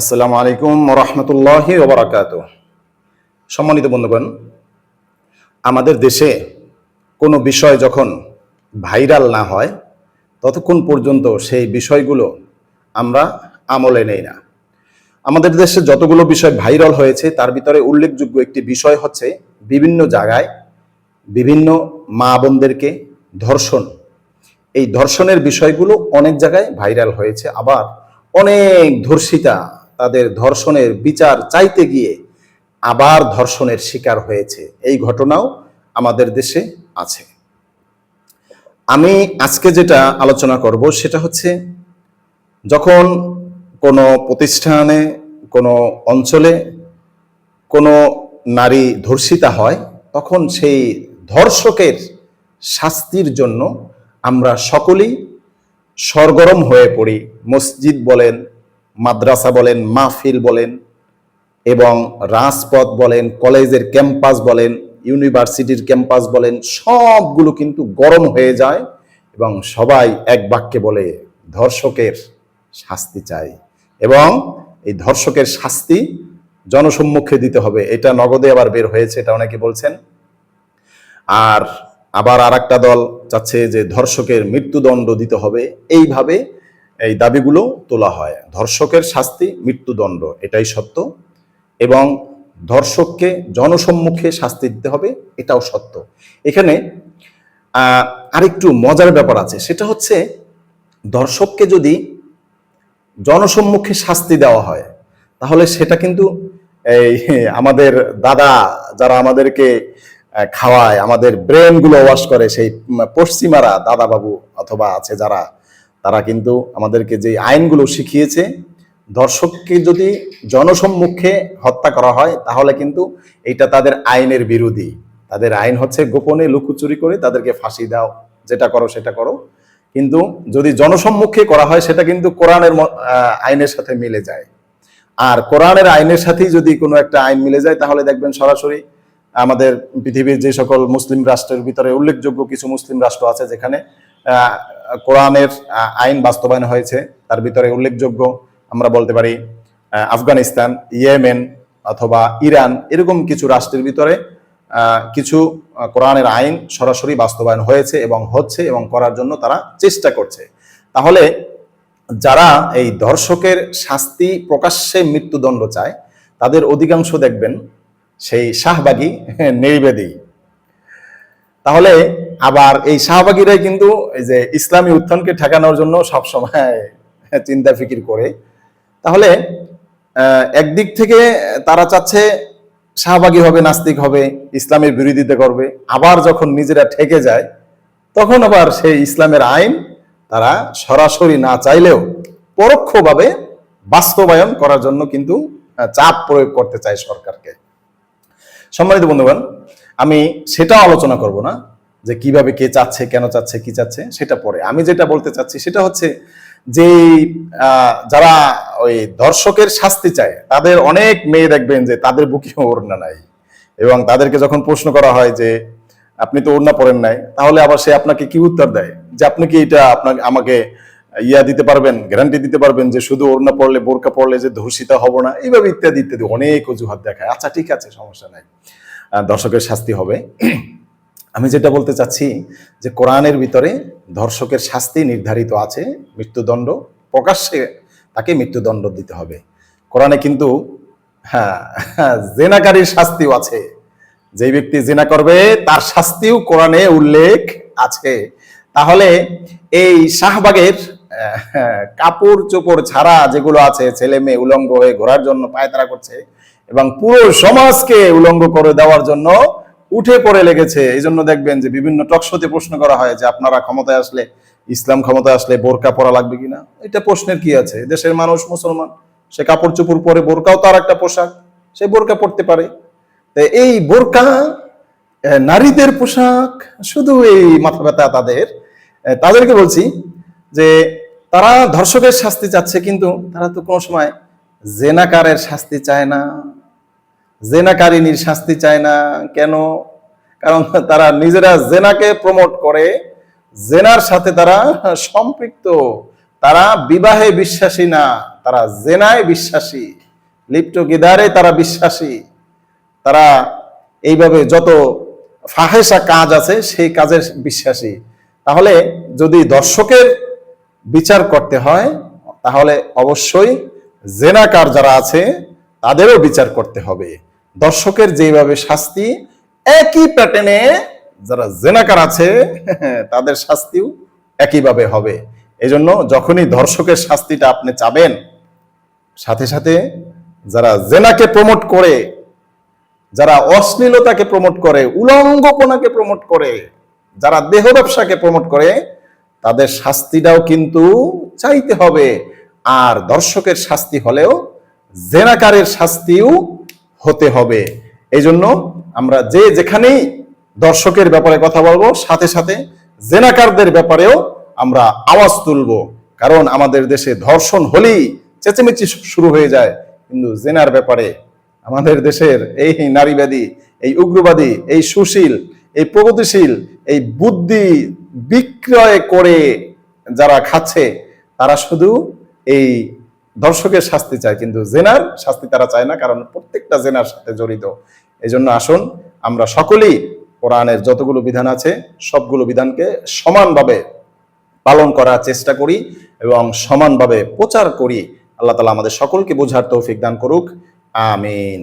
আসসালামু আলাইকুম রহমতুল্লাহ ওবরাকাত সম্মানিত বন্ধুগণ, আমাদের দেশে কোনো বিষয় যখন ভাইরাল না হয়, ততক্ষণ পর্যন্ত সেই বিষয়গুলো আমরা আমলে নেই না। আমাদের দেশে যতগুলো বিষয় ভাইরাল হয়েছে, তার ভিতরে উল্লেখযোগ্য একটি বিষয় হচ্ছে বিভিন্ন জায়গায় বিভিন্ন মা বোনদেরকে ধর্ষণ। এই ধর্ষণের বিষয়গুলো অনেক জায়গায় ভাইরাল হয়েছে, আবার অনেক ধর্ষিতা তাদের ধর্ষণের বিচার চাইতে গিয়ে আবার ধর্ষণের শিকার হয়েছে। এই ঘটনাও আমাদের দেশে আছে। আমি আজকে যেটা আলোচনা করব সেটা হচ্ছে, যখন কোনো প্রতিষ্ঠানে, কোনো অঞ্চলে কোনো নারী ধর্ষিতা হয়, তখন সেই ধর্ষকের শাস্তির জন্য আমরা সকলেই সরগরম হয়ে পড়ি। মসজিদ বলেন মাদ্রাসা বলেন, মাহফিল বলেন এবং রাজপথ বলেন, কলেজের ক্যাম্পাস বলেন, ইউনিভার্সিটির ক্যাম্পাস বলেন, সবগুলো কিন্তু গরম হয়ে যায় এবং সবাই এক বাক্যে বলে, ধর্ষকের শাস্তি চাই। এবং এই ধর্ষকের শাস্তি জনসম্মুখে দিতে হবে। এটা নগদে আবার বের হয়েছে, এটা অনেকে বলছেন। আর আবার আর দল চাচ্ছে যে ধর্ষকের মৃত্যুদণ্ড দিতে হবে। এইভাবে এই দাবিগুলো তোলা হয়। ধর্ষকের শাস্তি, মৃত্যুদণ্ড, এটাই সত্য। এবং ধর্ষককে জনসম্মুখে শাস্তি দিতে হবে, এটাও সত্য। এখানে আরেকটু মজার ব্যাপার আছে। সেটা হচ্ছে দর্শককে যদি জনসম্মুখে শাস্তি দেওয়া হয়, তাহলে সেটা কিন্তু এই আমাদের দাদা যারা আমাদেরকে খাওয়ায়, আমাদের ব্রেনগুলো ওয়াশ করে, সেই পশ্চিমারা দাদা বাবু অথবা আছে যারা তারা কিন্তু আমাদেরকে যে আইনগুলো শিখিয়েছে, দর্শককে যদি জনসম্মুখে হত্যা করা হয়, তাহলে কিন্তু এটা তাদের আইনের বিরোধী। তাদের আইন হচ্ছে গোপনে লুকোচুরি করে তাদেরকে ফাঁসি দাও, যেটা করো সেটা করো। কিন্তু যদি জনসম্মুখে করা হয়, সেটা কিন্তু কোরআনের আইনের সাথে মিলে যায়। আর কোরআনের আইনের সাথেই যদি কোনো একটা আইন মিলে যায়, তাহলে দেখবেন সরাসরি আমাদের পৃথিবীর যে সকল মুসলিম রাষ্ট্রের ভিতরে উল্লেখযোগ্য কিছু মুসলিম রাষ্ট্র আছে, যেখানে কোরআনের আইন বাস্তবায়ন হয়েছে, তার ভিতরে উল্লেখযোগ্য আমরা বলতে পারি আফগানিস্তান, ইয়েমেন অথবা ইরান, এরকম কিছু রাষ্ট্রের ভিতরে কিছু কোরআনের আইন সরাসরি বাস্তবায়ন হয়েছে এবং হচ্ছে এবং করার জন্য তারা চেষ্টা করছে। তাহলে যারা এই ধর্ষকের শাস্তি প্রকাশ্যে মৃত্যুদণ্ড চায়, তাদের অধিকাংশ দেখবেন সেই শাহবাগী নির্বেদী তাহলে আবার এই শাহবাগীরাই কিন্তু এই যে ইসলামী উত্থানকে ঠেকানোর জন্য সবসময় চিন্তা ফিকির করে। তাহলে একদিক থেকে তারা চাচ্ছে শাহবাগী হবে, নাস্তিক হবে, ইসলামের বিরোধিতা করবে। আবার যখন নিজেরা ঠেকে যায়, তখন আবার সেই ইসলামের আইন তারা সরাসরি না চাইলেও পরোক্ষভাবে বাস্তবায়ন করার জন্য কিন্তু চাপ প্রয়োগ করতে চায় সরকারকে। সম্মানিত বন্ধুগণ, আমি সেটাও আলোচনা করব না। যে কীভাবে কে চাচ্ছে, কেন চাচ্ছে, কি চাচ্ছে, সেটা পরে। আমি যেটা বলতে চাচ্ছি সেটা হচ্ছে যে যারা ওই দর্শকের শাস্তি চায়, তাদের অনেক মেয়ে দেখবেন যে তাদের বুকে ওড়না নাই। এবং তাদেরকে যখন প্রশ্ন করা হয় যে, আপনি তো ওড়না পড়েন নাই তাহলে আবার সে আপনাকে কি উত্তর দেয়? যে আপনি কি এটা আপনাকে আমাকে ইয়া দিতে পারবেন, গ্যারান্টি দিতে পারবেন যে শুধু ওড়না পড়লে বোরকা পড়লে যে ধূষিত হব না? এইভাবে ইত্যাদি ইত্যাদি অনেক অজুহাত দেখায়। আচ্ছা ঠিক আছে, সমস্যা নাই। দর্শকের শাস্তি হবে। আমি যেটা বলতে চাচ্ছি যে কোরআনের ভিতরে ধর্ষকের শাস্তি নির্ধারিত আছে, মৃত্যুদণ্ড প্রকাশ্যে তাকে মৃত্যুদণ্ড দিতে হবে। কোরআনে কিন্তু হ্যাঁ জেনাকারীর শাস্তিও আছে। যে ব্যক্তি জেনা করবে, তার শাস্তিও কোরআনে উল্লেখ আছে। তাহলে এই শাহবাগের কাপড় চোপড় ছাড়া যেগুলো আছে, ছেলে মেয়ে উলঙ্গ হয়ে ঘোরার জন্য পায়তারা করছে এবং পুরো সমাজকে উলঙ্গ করে দেওয়ার জন্য উঠে পড়ে লেগেছে। এই জন্য দেখবেন যে বিভিন্ন টকশোতে প্রশ্ন করা হয় যে আপনারা ক্ষমতায় আসলে, ইসলাম ক্ষমতায় আসলে বোরকা পরা লাগবে কিনা? এটা প্রশ্নের কি আছে? দেশের মানুষ মুসলমান, সে কাপড় চোপড় পরে বোরকাও তার একটা পোশাক, সে বোরকা পরতে পারে। এই বোরকা নারীদের পোশাক, শুধু এই মাথা ব্যথা তাদের। তাদেরকে বলছি যে তারা ধর্ষকের শাস্তি চাচ্ছে, কিন্তু তারা তো কোনো সময় জেনাকারের শাস্তি চায় না। জেনাকারিনীর শাস্তি চায় না। কেন? কারণ তারা নিজেরা জেনাকে প্রমোট করে, জেনার সাথে তারা সম্পৃক্ত। তারা বিবাহে বিশ্বাসী না, তারা জেনায় বিশ্বাসী। লিপ্ট গিদারে তারা বিশ্বাসী। তারা এইভাবে যত ফাহেসা কাজ আছে, সেই কাজের বিশ্বাসী। তাহলে যদি দর্শকের বিচার করতে হয়, তাহলে অবশ্যই জেনাকার যারা আছে, তাদেরও বিচার করতে হবে। দর্শকের যেভাবে শাস্তি, একই প্যাটার্নে যারা জেনাকার আছে, তাদের শাস্তিও একইভাবে হবে। এজন্য যখনই দর্শকের শাস্তিটা আপনি চাবেন, সাথে সাথে যারা জেনাকে প্রমোট করে, যারা অশ্লীলতাকে প্রমোট করে উলঙ্গপনাকে প্রমোট করে, যারা দেহ ব্যবসাকে প্রমোট করে, তাদের শাস্তিটাও কিন্তু চাইতে হবে। আর দর্শকের শাস্তি হলেও জেনাকারের শাস্তিও হতে হবে। এই জন্য আমরা যে যেখানেই দর্শকের ব্যাপারে কথা বলব, সাথে সাথে জেনাকারদের ব্যাপারেও আমরা আওয়াজ তুলবো। কারণ আমাদের দেশে ধর্ষণ হলেই চেঁচেমেচি শুরু হয়ে যায়। কিন্তু জেনার ব্যাপারে আমাদের দেশের এই নারীবাদী, এই উগ্রবাদী, এই সুশীল, এই প্রগতিশীল, এই বুদ্ধি বিক্রয় করে যারা খাচ্ছে, তারা শুধু এই দর্শকের শাস্তি চায়, কিন্তু জেনার শাস্তি তারা চায় না, কারণ প্রত্যেকটা জেনার সাথে জড়িত। এই জন্য আসুন, আমরা সকলেই কোরআনের যতগুলো বিধান আছে, সবগুলো বিধানকে সমানভাবে পালন করার চেষ্টা করি এবং সমানভাবে প্রচার করি। আল্লাহ তালা আমাদের সকলকে বোঝার তৌফিক দান করুক। আমিন।